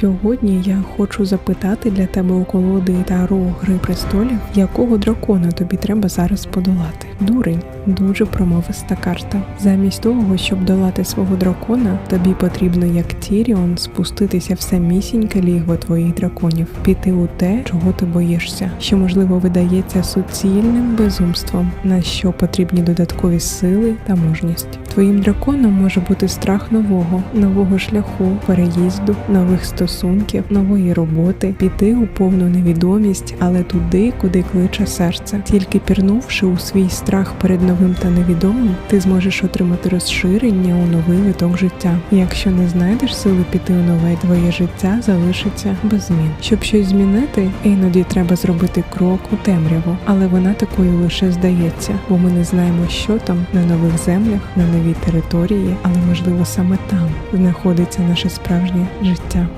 Сьогодні я хочу запитати для тебе у колоди Таро Гри престолів, якого дракона тобі треба зараз подолати. Дурень, дуже промовиста карта. Замість того, щоб долати свого дракона, тобі потрібно, як Тіріон, спуститися в самісіньке лігво твоїх драконів, піти у те, чого ти боїшся, що можливо видається суцільним безумством, на що потрібні додаткові сили та мужність. Твоїм драконом може бути страх нового, нового шляху, переїзду, нових стосунків, нової роботи, піти у повну невідомість, але туди, куди кличе серце. Тільки пірнувши у свій страх перед новим та невідомим, ти зможеш отримати розширення у новий виток життя. Якщо не знайдеш сили піти у нове, твоє життя залишиться без змін. Щоб щось змінити, іноді треба зробити крок у темряву, але вона такою лише здається, бо ми не знаємо, що там на нових землях, на новій території, але можливо саме там знаходиться наше справжнє життя.